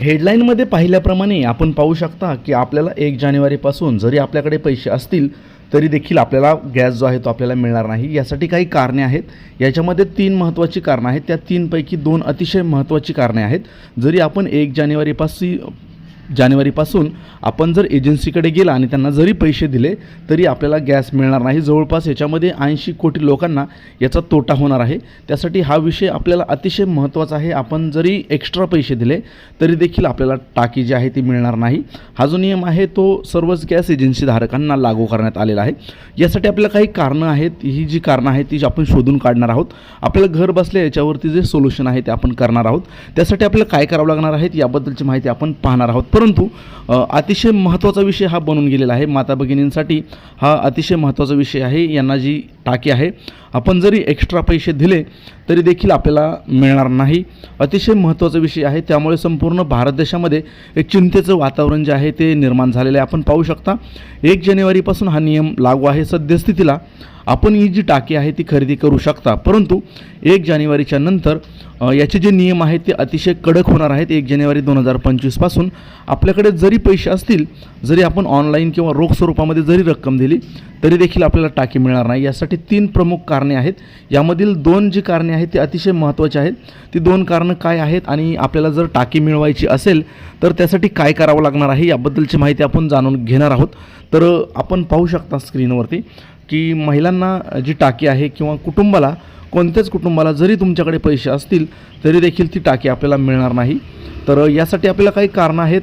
हेडलाईनमध्ये पाहिल्याप्रमाणे आपण पाहू शकता की आपल्याला एक जानेवारीपासून जरी आपल्याकडे पैसे असतील तरी देखील आपल्याला गॅस जो आहे तो आपल्याला मिळणार नाही. यासाठी काही कारणे आहेत. याच्यामध्ये तीन महत्त्वाची कारणं आहेत. त्या तीनपैकी दोन अतिशय महत्त्वाची कारणे आहेत. जरी आपण एक जानेवारीपासून जानेवारीपासून आपण जर एजन्सीकडे गेला आणि त्यांना जरी पैसे दिले तरी आपल्याला गॅस मिळणार नाही. जवळपास याच्यामध्ये ऐंशी कोटी लोकांना याचा तोटा होणार आहे. त्यासाठी हा विषय आपल्याला अतिशय महत्त्वाचा आहे. आपण जरी एक्स्ट्रा पैसे दिले तरी देखील आपल्याला टाकी जी आहे ती मिळणार नाही. हा जो नियम आहे तो सर्वच गॅस एजन्सी धारकांना लागू करण्यात आलेला आहे. यासाठी आपल्याला काही कारणं आहेत. ही जी कारणं आहेत ती आपण शोधून काढणार आहोत. आपल्याला घर बसल्या याच्यावरती जे सोल्युशन आहे ते आपण करणार आहोत. त्यासाठी आपल्याला काय करावं लागणार आहेत याबद्दलची माहिती आपण पाहणार आहोत. परंतु अतिशय महत्त्वाचा विषय हा बनून गेलेला आहे. माता भगिनींसाठी हा अतिशय महत्त्वाचा विषय आहे. यांना जी टाकी आहे. आपण जरी एक्स्ट्रा पैसे दिले तरी देखील आपल्याला मिळणार नाही. अतिशय महत्त्वाचा विषय आहे. त्यामुळे संपूर्ण भारत देशामध्ये एक चिंतेचं वातावरण जे आहे ते निर्माण झालेलं आहे. आपण पाहू शकता एक जानेवारीपासून हा नियम लागू आहे. सद्यस्थितीला आपण ही जी टाकी आहे ती खरेदी करू शकता. परंतु एक जानेवारीच्या नंतर याचे जे नियम आहेत ते अतिशय कडक होणार आहेत. एक जानेवारी दोन हजार पंचवीसपासून आपल्याकडे जरी पैसे असतील जरी आपण ऑनलाईन किंवा रोख स्वरूपामध्ये जरी रक्कम दिली तरी देखील आपल्याला टाकी मिळणार नाही. यासाठी तीन प्रमुख कारणे आहेत. यामधील दोन जी कारणे आहेत ती अतिशय महत्त्वाची आहेत. ती दोन कारणं काय आहेत आणि आपल्याला जर टाकी मिळवायची असेल तर त्यासाठी काय करावं लागणार आहे याबद्दलची माहिती आपण जाणून घेणार आहोत. तर आपण पाहू शकता स्क्रीनवरती की महिलांना जी टाकी आहे किंवा कुटुंबाला कोणत्याच कुटुंबाला जरी तुमच्याकडे पैसे असतील तरी देखील ती टाकी आपल्याला मिळणार नाही. तर यासाठी आपल्याला काही कारणं आहेत.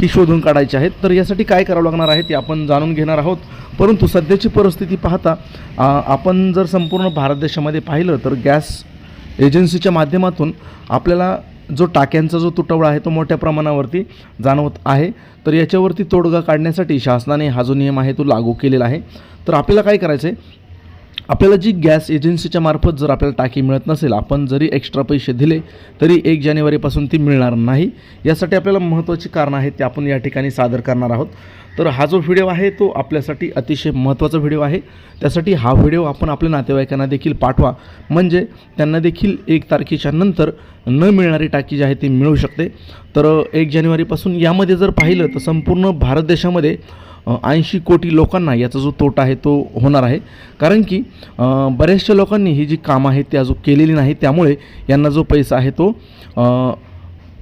ही शोधून काढायची आहेत. तर यासाठी काय करावं लागणार आहे ते आपण जाणून घेणार आहोत. परंतु सध्याची परिस्थिती पाहता आपण जर संपूर्ण भारत देशामध्ये पाहिलं तर गॅस एजन्सीच्या माध्यमातून आपल्याला जो टाक्यांचा जो तुटवडा आहे तो मोठ्या प्रमाणावरती जाणवत आहे. तर याच्यावरती तोडगा काढण्यासाठी शासनाने हा जो नियम आहे तो लागू केलेला आहे. तर आपल्याला काय करायचं आहे आपल्याला जी गॅस एजन्सीच्या मार्फत जर आपल्याला टाकी मिळत नसेल आपण जरी एक्स्ट्रा पैसे दिले तरी एक जानेवारीपासून ती मिळणार नाही. यासाठी आपल्याला महत्त्वाची कारणं आहेत ते आपण या ठिकाणी सादर करणार आहोत. तर हा जो व्हिडिओ आहे तो आपल्यासाठी अतिशय महत्त्वाचा व्हिडिओ आहे. त्यासाठी हा व्हिडिओ आपण आपल्या नातेवाईकांना देखील पाठवा. म्हणजे त्यांना देखील एक तारखेच्या नंतर न मिळणारी टाकी जी आहे ती मिळू शकते. तर एक जानेवारीपासून यामध्ये जर पाहिलं तर संपूर्ण भारत देशामध्ये ऐंशी कोटी लोकांना याचा जो तोटा आहे तो होणार आहे. कारण की बऱ्याचशा लोकांनी ही जी कामं आहेत ती अजून केलेली नाही त्यामुळे यांना जो पैसा आहे तो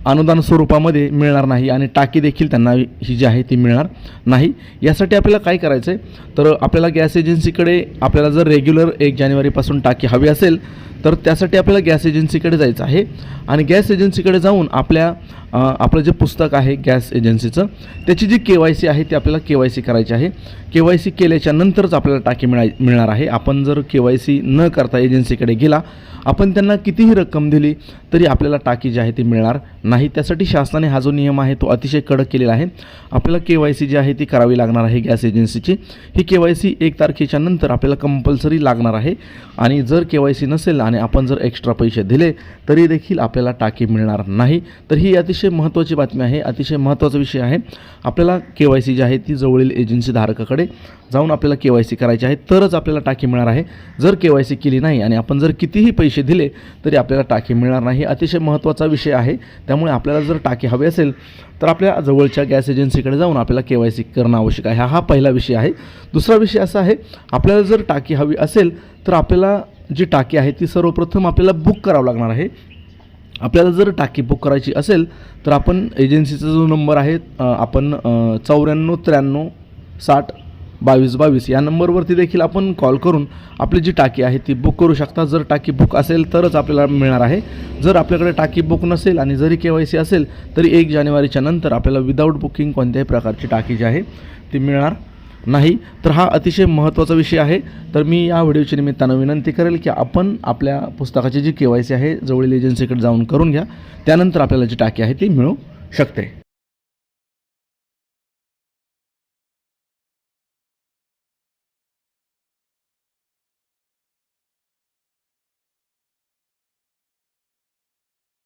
अनुदान स्वरूपामध्ये मिळणार नाही आणि टाकी देखील त्यांना ही जी आहे ती मिळणार नाही. यासाठी आपल्याला काय करायचं आहे तर आपल्याला गॅस एजन्सीकडे आपल्याला जर रेग्युलर एक जानेवारीपासून टाकी हवी असेल तर त्यासाठी आपल्याला गॅस एजन्सीकडे जायचं आहे. आणि गॅस एजन्सीकडे जाऊन आपल्या आपलं जे पुस्तक आहे गॅस एजन्सीचं त्याची जी के वाय सी आहे ती आपल्याला के वाय सी करायची आहे. के वाय सी केल्याच्या नंतरच आपल्याला टाकी मिळाय मिळणार आहे. आपण जर के वाय सी न करता एजन्सीकडे गेला आपण त्यांना कितीही रक्कम दिली तरी आपल्याला टाकी जी आहे ती मिळणार नाही. त्यासाठी शासनाने हा जो नियम आहे तो अतिशय कडक केलेला आहे. आपल्याला के वाय सी जी आहे ती करावी लागणार आहे गॅस एजन्सीची. ही के वाय सी एक तारखेच्या नंतर आपल्याला कंपल्सरी लागणार आहे. आणि जर के वाय सी नसेल आणि आपण जर एक्स्ट्रा पैसे दिले तरी देखील आपल्याला टाकी मिळणार नाही. तर ही अतिशय अतिशय महत्त्वाची बातमी आहे अतिशय महत्त्वाचा विषय आहे. आपल्याला के वाय सी जी आहे ती जवळील एजन्सी धारकाकडे जाऊन आपल्याला के वाय सी करायची आहे तरच आपल्याला टाकी मिळणार आहे. जर के वाय सी केली नाही आणि आपण जर कितीही पैसे दिले तरी आपल्याला टाकी मिळणार नाही. अतिशय महत्त्वाचा विषय आहे. त्यामुळे आपल्याला जर टाकी हवी असेल तर आपल्या जवळच्या गॅस एजन्सीकडे जाऊन आपल्याला के वाय सी करणं आवश्यक आहे. हा पहिला विषय आहे. दुसरा विषय असा आहे आपल्याला जर टाकी हवी असेल तर आपल्याला जी टाकी आहे ती सर्वप्रथम आपल्याला बुक करावं लागणार आहे. आपल्याला जर टाकी बुक करायची असेल तर आपण एजन्सीचा जो नंबर आहे आपण चौऱ्याण्णव त्र्याण्णव साठ बावीस बावीस या नंबरवरती देखील आपण कॉल करून आपली जी टाकी आहे ती बुक करू शकता. जर टाकी बुक असेल तरच आपल्याला मिळणार आहे. जर आपल्याकडे टाकी बुक नसेल आणि जरी के वाय सी असेल तरी एक जानेवारीच्या नंतर आपल्याला विदाऊट बुकिंग कोणत्याही प्रकारची टाकी जी आहे ती मिळणार. नाही तर हा अतिशय महत्त्वाचा विषय आहे. तर मी या व्हिडिओच्या निमित्तानं विनंती करेल की आपण आपल्या पुस्तकाची जी के वाय सी आहे जवळील एजन्सीकडे जाऊन करून घ्या. त्यानंतर आपल्याला जी टाकी आहे ती मिळू शकते.